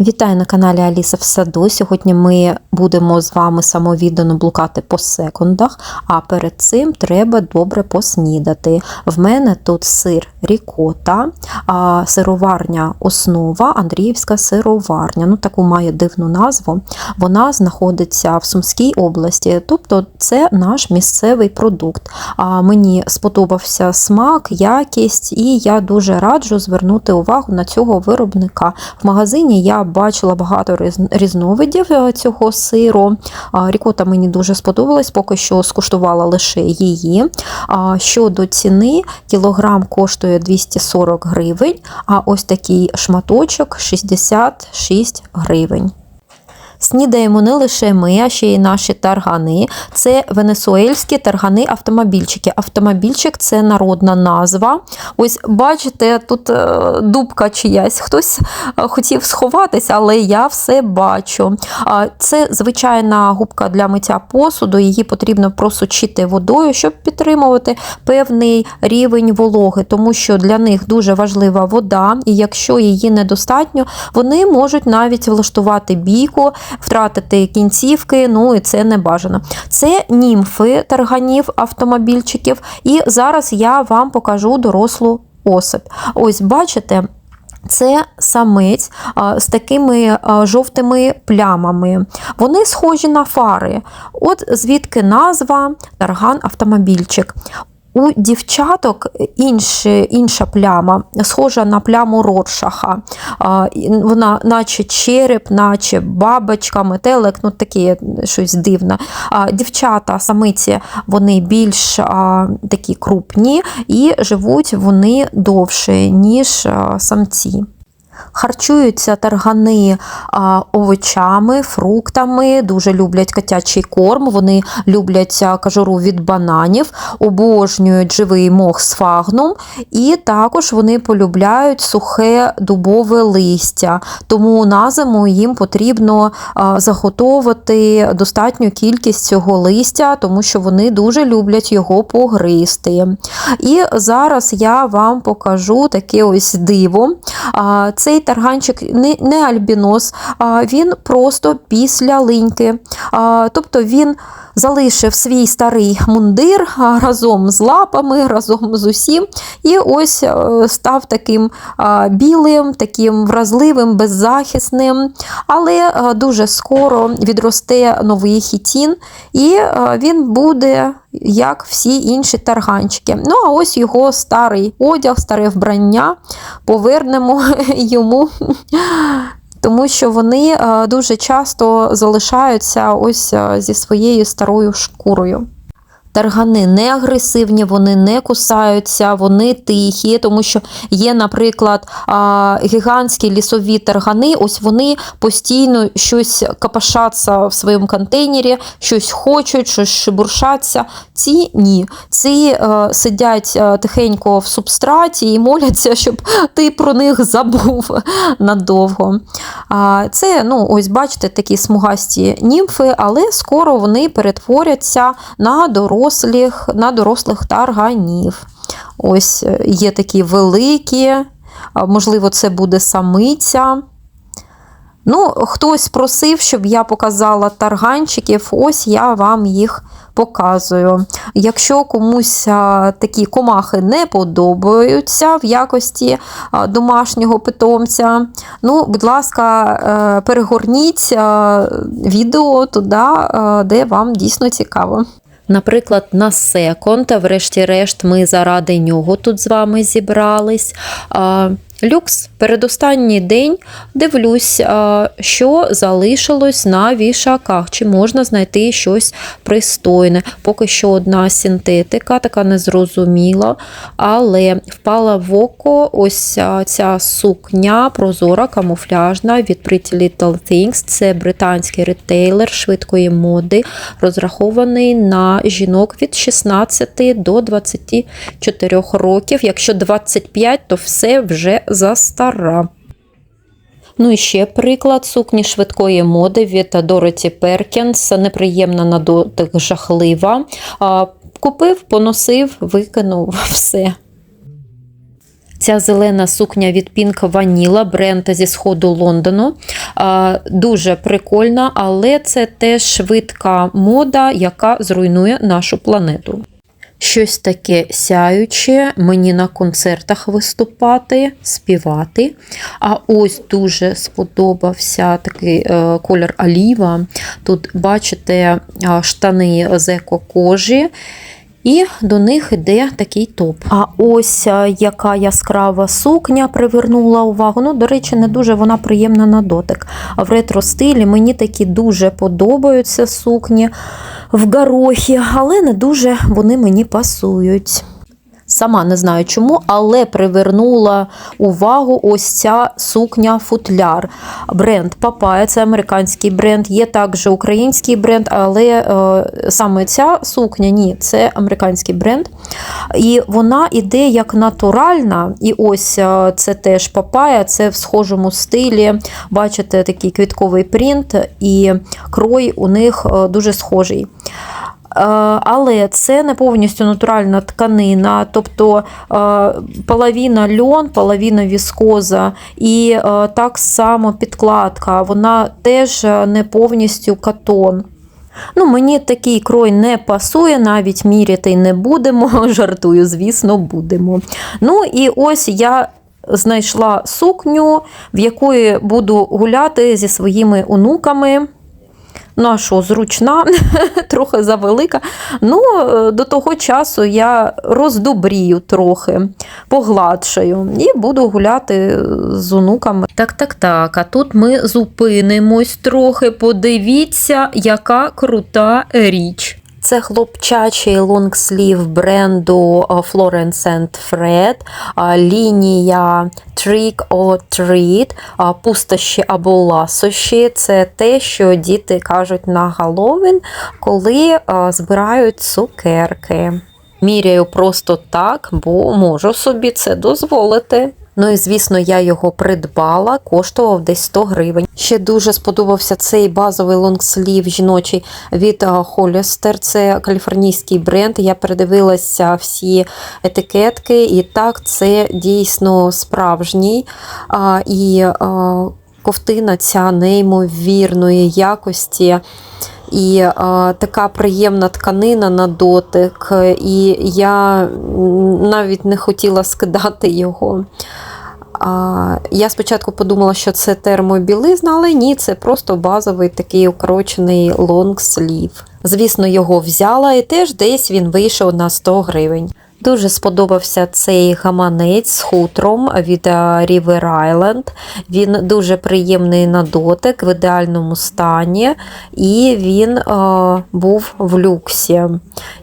Вітаю на каналі Аліса в саду. Сьогодні ми будемо з вами самовіддано блукати по секундах, а перед цим треба добре поснідати. В мене тут сир рікота, сироварня основа, Андріївська сироварня. Ну, таку має дивну назву. Вона знаходиться в Сумській області, тобто це наш місцевий продукт. Мені сподобався смак, якість, і я дуже раджу звернути увагу на цього виробника. В магазині я бачила багато різновидів е, цього сиру. Рікота мені дуже сподобалась, поки що скуштувала лише її. Щодо ціни, кілограм коштує 240 гривень, а ось такий шматочок 66 гривень. Снідаємо не лише ми, а ще й наші таргани. Це венесуельські таргани-автомобільчики. Автомобільчик це народна назва. Ось бачите, тут е, дубка чиясь. Хтось е, хотів сховатися, але я все бачу. Це звичайна губка для миття посуду. Її потрібно просочити водою, щоб підтримувати певний рівень вологи, тому що для них дуже важлива вода, і якщо її недостатньо, вони можуть навіть влаштувати бійку, втратити кінцівки, ну і це не бажано. Це німфи тарганів автомобільчиків, і зараз я вам покажу дорослу особь. Ось бачите. Це самець з такими жовтими плямами. Вони схожі на фари. От звідки назва тарган автомобільчик. У дівчаток інші, інша пляма, схожа на пляму Роршаха. Вона наче череп, наче бабочка, метелик, ну таке щось дивне. Дівчата, самиці, вони більш такі крупні і живуть вони довше, ніж самці. Харчуються таргани овочами, фруктами, дуже люблять котячий корм, вони люблять кажуру від бананів, обожнюють живий мох з фагном, і також вони полюбляють сухе дубове листя. Тому на зиму їм потрібно заготовити достатню кількість цього листя, тому що вони дуже люблять його погризти. І зараз я вам покажу таке ось диво. Цей тарганчик не, альбінос, він просто після линьки. Тобто він залишив свій старий мундир разом з лапами, разом з усім, і ось е, став таким білим, таким вразливим, беззахисним. Але е, дуже скоро відросте новий хітін, і е, він буде. Як всі інші тарганчики. Ну, а ось його старий одяг, старе вбрання повернемо йому, тому що вони е, дуже часто залишаються ось е, зі своєю старою шкурою. Таргани не агресивні, вони не кусаються, вони тихі, тому що є, наприклад, гігантські лісові таргани, ось вони постійно щось капашаться в своєму контейнері, щось хочуть, щось шебуршаться. Ці ні. Ці е, сидять е, тихенько в субстраті і моляться, щоб ти про них забув надовго. Це, ну, ось бачите, такі смугасті німфи, але скоро вони перетворяться на дорослих, на дорослих тарганів. Ось е, є такі великі, можливо, це буде самиця. Ну, хтось просив, щоб я показала тарганчиків, ось я вам їх показую. Якщо комусь такі комахи не подобаються в якості домашнього питомця, ну, будь ласка, е, перегорніть відео туди, де вам дійсно цікаво. Наприклад, на секонд, врешті-решт, ми заради нього тут з вами зібрались. Люкс, передостанній день дивлюсь, що залишилось на вішаках, чи можна знайти щось пристойне. Поки що одна синтетика, така незрозуміла, але впала в око ось ця сукня прозора, камуфляжна від Pretty Little Things. Це британський ретейлер швидкої моди, розрахований на жінок від 16 до 24 років. Якщо 25, то все вже застара. Ну і ще приклад сукні швидкої моди від Дороті Перкінс. Неприємна на дотик жахлива. Купив, поносив, викинув все. Ця зелена сукня від Pink Vanilla, бренд зі сходу Лондону. Дуже прикольна, але це теж швидка мода, яка зруйнує нашу планету. Щось таке сяюче, мені на концертах виступати, співати. А ось дуже сподобався такий е, колір оліва. Тут, бачите, штани з еко-кожі. І до них йде такий топ. А ось е, яка яскрава сукня привернула увагу. Ну, до речі, не дуже вона приємна на дотик. А в ретро-стилі мені такі дуже подобаються сукні в горохі, але не дуже вони мені пасують. Сама не знаю чому, але привернула увагу ось ця сукня футляр. Бренд Papaya, це американський бренд, є також український бренд, але е, саме ця сукня ні, це американський бренд. І вона іде як натуральна. І ось е, це теж Papaya, це в схожому стилі. Бачите, такий квітковий принт, і крой у них е, дуже схожий. Е, Але це не повністю натуральна тканина, тобто е, половина льон, половина віскоза, і е, так само підкладка, вона теж не повністю катон. Ну, Мені такий крой не пасує, навіть міряти не будемо. Жартую, звісно, будемо. Ну і ось я знайшла сукню, в якої буду гуляти зі своїми онуками. Ну, а що, зручна, трохи завелика. Ну, е, до того часу я роздобрію трохи, погладшаю і буду гуляти з онуками. Так, так, так. А тут ми зупинимось трохи. Подивіться, яка крута річ. Це хлопчачий лонгслів бренду Florence Fred, е, лінія Trick or Treat, пустощі або ласощі. Це те, що діти кажуть на Галовін, коли збирають цукерки. Міряю просто так, бо можу собі це дозволити. Ну і звісно, я його придбала, коштував десь 100 гривень. Ще дуже сподобався цей базовий лонгслів жіночий від Hollister. Це каліфорнійський бренд. Я передивилася всі етикетки, і так, це дійсно справжній. А, І а, ковтина ця неймовірної якості. І а, така приємна тканина на дотик, і я навіть не хотіла скидати його. Я спочатку подумала, що це термобілизна, але ні, це просто базовий такий укорочений лонгслів. Звісно, його взяла і теж десь він вийшов на 100 гривень. Дуже сподобався цей гаманець з хутром від River Island. Він дуже приємний на дотик, в ідеальному стані, і він е, був в люксі.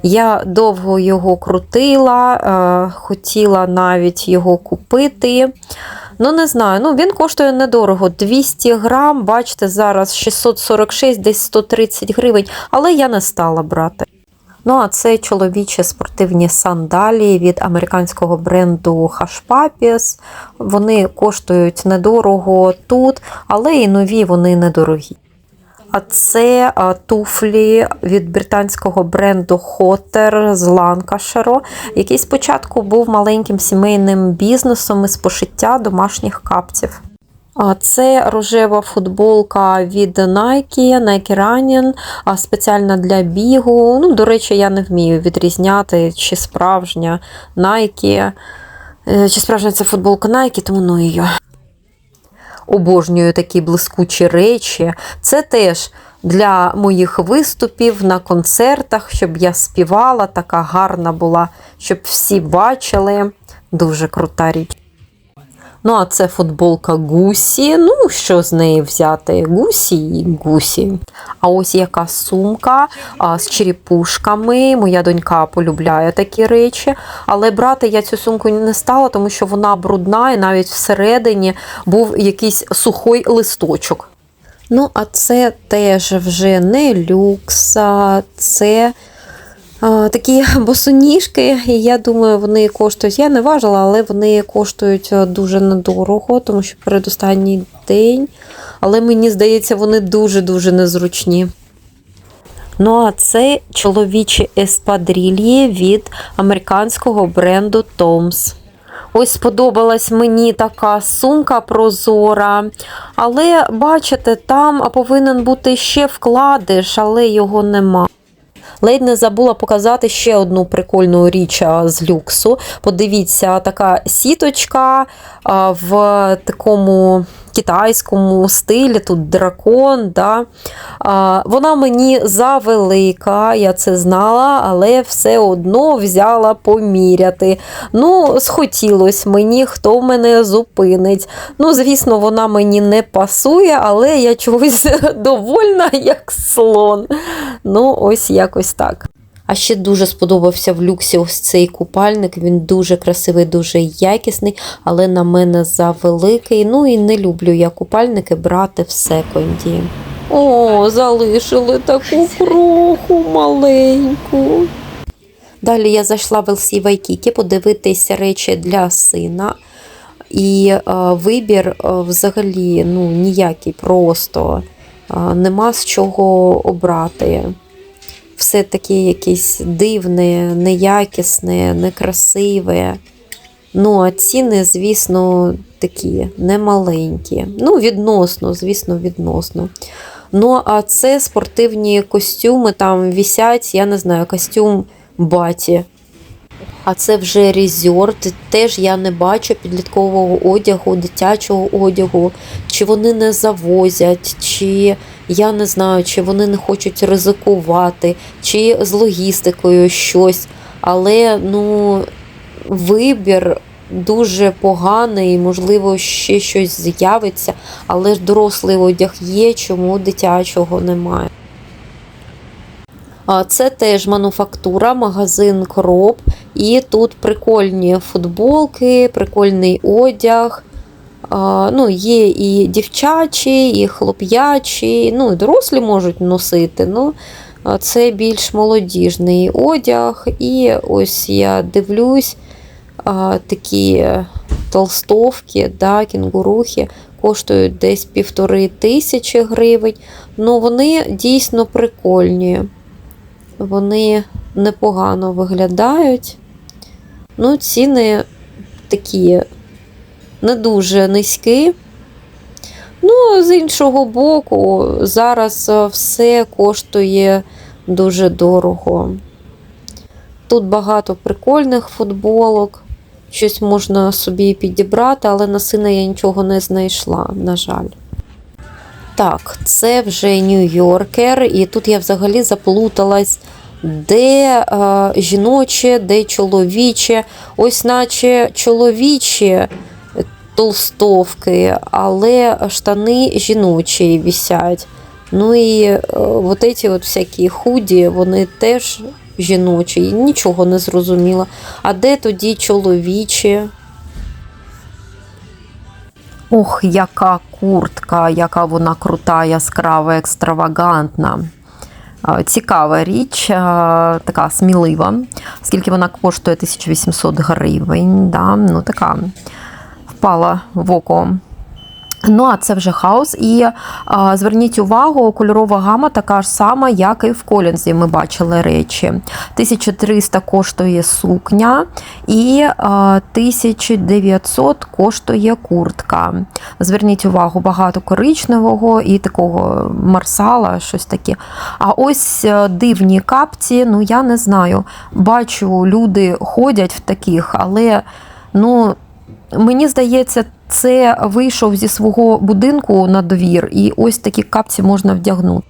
Я довго його крутила, е, хотіла навіть його купити. Ну, не знаю, ну він коштує недорого. 200 грам, бачите, зараз 646, десь 130 гривень, але я не стала брати. Ну, а це чоловічі спортивні сандалії від американського бренду Hashpapis. Вони коштують недорого тут, але і нові вони недорогі. А це туфлі від британського бренду Hotter з Ланкашеро, який спочатку був маленьким сімейним бізнесом із пошиття домашніх капців. Це рожева футболка від Nike, Nike Running, спеціальна для бігу. Ну, До речі, я не вмію відрізняти, чи справжня Nike, е, чи справжня це футболка Nike, тому ну її. Обожнюю такі блискучі речі. Це теж для моїх виступів на концертах, щоб я співала, така гарна була, щоб всі бачили. Дуже крута річ. Ну, а це футболка Гусі. Ну, що з неї взяти? Гусі і Гусі. А ось яка сумка а, з черепушками. Моя донька полюбляє такі речі. Але брати я цю сумку не стала, тому що вона брудна, і навіть всередині був якийсь сухой листочок. Ну, а це теж вже не люкс, це Такі босоніжки, і я думаю, вони коштують. Я не важила, але вони коштують е, дуже недорого, тому що передостанній день. Але мені здається, вони дуже-дуже незручні. Ну, а це чоловічі еспадрильї від американського бренду Toms. Ось сподобалась мені така сумка прозора. Але бачите, там повинен бути ще вкладиш, але його нема. Ледь не забула показати ще одну прикольну річ з люксу. Подивіться, така сіточка в такому китайському стилі, тут дракон. Да? Вона мені завелика, я це знала, але все одно взяла поміряти. Ну, схотілось мені, хто мене зупинить. Ну, звісно, вона мені не пасує, але я чогось довольна, як слон. Ну, ось якось так. А ще дуже сподобався в люксі ось цей купальник. Він дуже красивий, дуже якісний, але на мене завеликий. Ну і не люблю я купальники брати в секонді. О, залишили таку кроху маленьку. Далі я зайшла в LC Waikiki подивитися речі для сина. І е, вибір е, взагалі ну, ніякий, просто е, нема з чого обрати. Все таке якесь дивне, неякісне, некрасиве. Ну, а ціни, звісно, такі немаленькі. Ну, відносно, звісно, відносно. Ну, а це спортивні костюми, там вісять, я не знаю, костюм баті. А це вже резорт. Теж я не бачу підліткового одягу, дитячого одягу, чи вони не завозять, чи я не знаю, чи вони не хочуть ризикувати, чи з логістикою щось. Але ну, вибір дуже поганий, можливо, ще щось з'явиться, але ж дорослий одяг є, чому дитячого немає. Це теж мануфактура, магазин Кроп. І тут прикольні футболки, прикольний одяг. Ну, Є і дівчачі, і хлоп'ячі, ну, і дорослі можуть носити. Ну, Це більш молодіжний одяг. І ось я дивлюсь, такі толстовки, да, кінгурухи коштують десь півтори тисячі гривень. Ну, вони дійсно прикольні. Вони непогано виглядають. Ну, ціни такі не дуже низькі. Ну, з іншого боку, зараз все коштує дуже дорого. Тут багато прикольних футболок, щось можна собі підібрати, але на сина я нічого не знайшла, на жаль. Так, це вже Нью-Йоркер, і тут я взагалі заплуталась, де е, жіноче, де чоловіче. Ось наче чоловічі толстовки, але штани жіночі висять. Ну і е, от ці от всякі худі, вони теж жіночі, нічого не зрозуміла. А де тоді чоловічі? Ох, яка куртка, яка вона крута, яскрава, екстравагантна. Цікава річ, така смілива, оскільки вона коштує 1800 гривень. Да? Ну, така впала в око. Ну, а це вже хаос. І а, зверніть увагу, кольорова гама така ж сама, як і в Колінзі. Ми бачили речі. 1300 коштує сукня і а, 1900 коштує куртка. Зверніть увагу, багато коричневого і такого марсала, щось таке. А ось дивні капці, ну я не знаю. Бачу, люди ходять в таких, але ну. Мені здається, це вийшов зі свого будинку на двір, і ось такі капці можна вдягнути.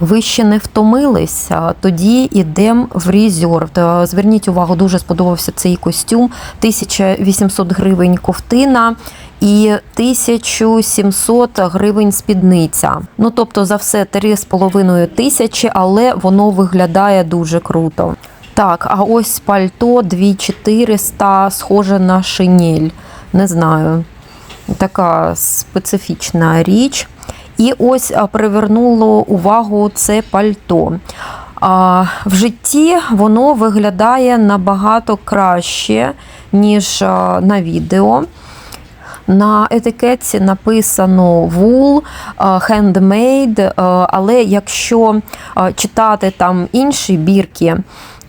Ви ще не втомилися, тоді йдемо в резерв. Зверніть увагу, дуже сподобався цей костюм. 1800 гривень ковтина і 1700 гривень спідниця. Ну, тобто за все 3,5 тисячі, але воно виглядає дуже круто. Так, а ось пальто 2400, схоже на шинель. Не знаю, така специфічна річ. І ось привернуло увагу це пальто. В житті воно виглядає набагато краще, ніж на відео. На етикетці написано wool, handmade, але якщо читати там інші бірки,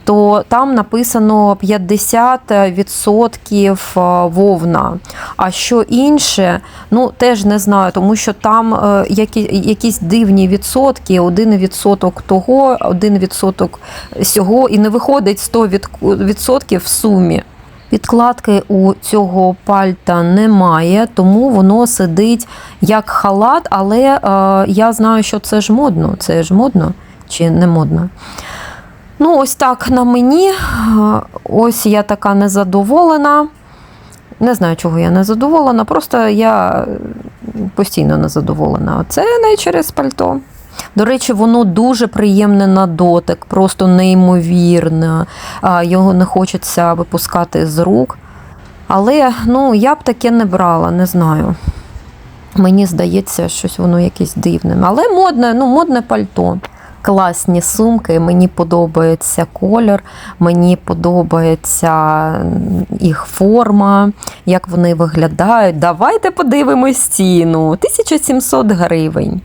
то там написано 50% вовна. А що інше, ну теж не знаю, тому що там е, які, якісь дивні відсотки, один відсоток того, один відсоток сього, і не виходить 100% в сумі. Підкладки у цього пальта немає, тому воно сидить як халат, але е, я знаю, що це ж модно. Це ж модно чи не модно. Ну, ось так на мені. Е, Ось я така незадоволена. Не знаю, чого я не задоволена, просто я постійно незадоволена. Це не через пальто. До речі, воно дуже приємне на дотик, просто неймовірне. Його не хочеться випускати з рук. Але ну, я б таке не брала, не знаю. Мені здається, щось воно якесь дивне. Але модне, ну, модне пальто. Класні сумки, мені подобається колір, мені подобається їх форма, як вони виглядають. Давайте подивимось ціну. 1700 гривень.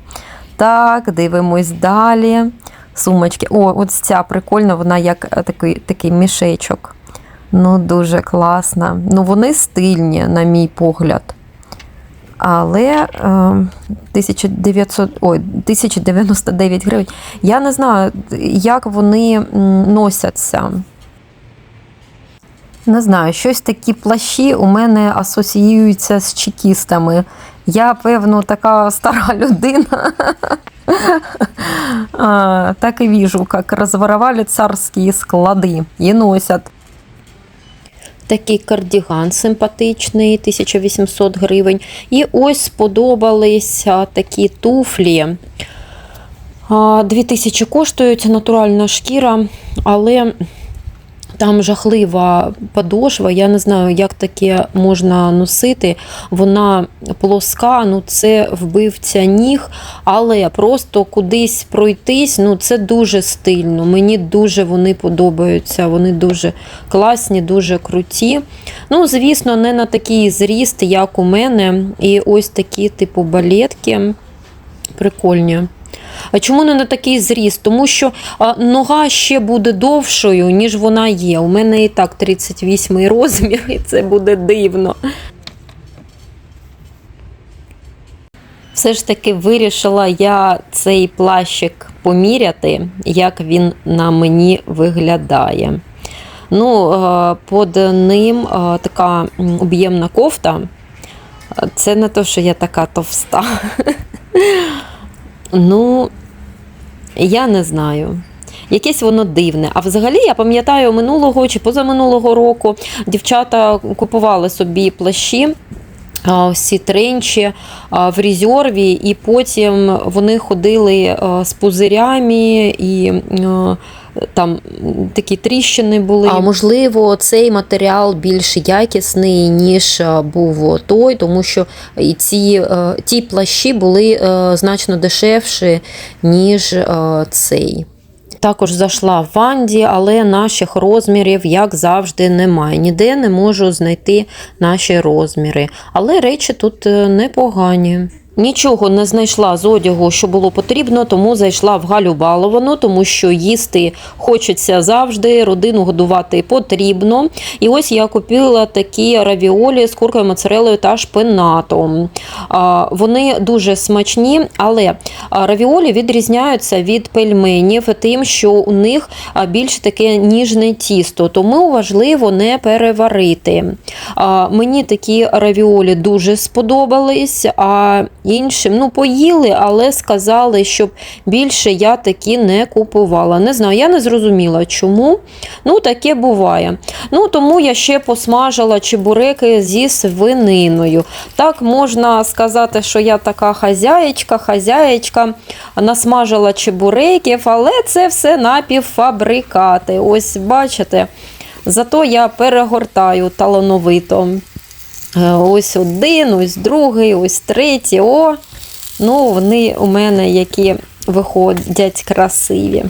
Так, дивимось далі. Сумочки. О, ось ця прикольна, вона як е, такий, такий мішечок. Ну, дуже класна. Ну, вони стильні, на мій погляд. Але е, 1900, ой, 1099 гривень. Я не знаю, як вони носяться. Не знаю, щось такі плащі у мене асоціюються з чекістами. Я, певно, така стара людина. Так і вижу, як розворовали царські склади і носять. Такий кардіган симпатичний, 1800 гривень. І ось сподобалися такі туфлі. 2000 коштують натуральна шкіра, але там жахлива подошва. Я не знаю, як таке можна носити. Вона плоска, ну це вбивця ніг, але просто кудись пройтись, ну це дуже стильно. Мені дуже вони подобаються. Вони дуже класні, дуже круті. Ну, звісно, не на такий зріст, як у мене. І ось такі, типу, балетки. Прикольні. Чому не на такий зріст? Тому що нога ще буде довшою, ніж вона є. У мене і так 38 розмір, і це буде дивно. Все ж таки вирішила я цей плащик поміряти, як він на мені виглядає. Ну, Під ним така об'ємна кофта. Це не то, що я така товста. Ну, я не знаю. Якесь воно дивне. А взагалі, я пам'ятаю, минулого чи позаминулого року дівчата купували собі плащі. Всі тренчі в резерві, і потім вони ходили з пузирями і там такі тріщини були. А можливо, цей матеріал більш якісний, ніж був той, тому що і ці, е, ті плащі були е, значно дешевші, ніж е, цей. Також зайшла в Ванді, але наших розмірів, як завжди, немає. Ніде не можу знайти наші розміри. Але речі тут е, непогані. Нічого не знайшла з одягу, що було потрібно, тому зайшла в Галю Баловану, тому що їсти хочеться завжди, родину годувати потрібно. І ось я купила такі равіолі з куркою, моцарелою та шпинатом. Вони дуже смачні, але равіолі відрізняються від пельменів тим, що у них більш таке ніжне тісто, тому важливо не переварити. Мені такі равіолі дуже сподобались. а іншим. Ну, поїли, але сказали, щоб більше я такі не купувала. Не знаю, я не зрозуміла, чому. Ну, таке буває. Ну, Тому я ще посмажила чебуреки зі свининою. Так можна сказати, що я така хазяєчка, хазяєчка, насмажила чебуреків, але це все напівфабрикати. Ось бачите. Зато я перегортаю талановито. Е, Ось один, ось другий, ось третій. О, ну вони у мене які виходять красиві.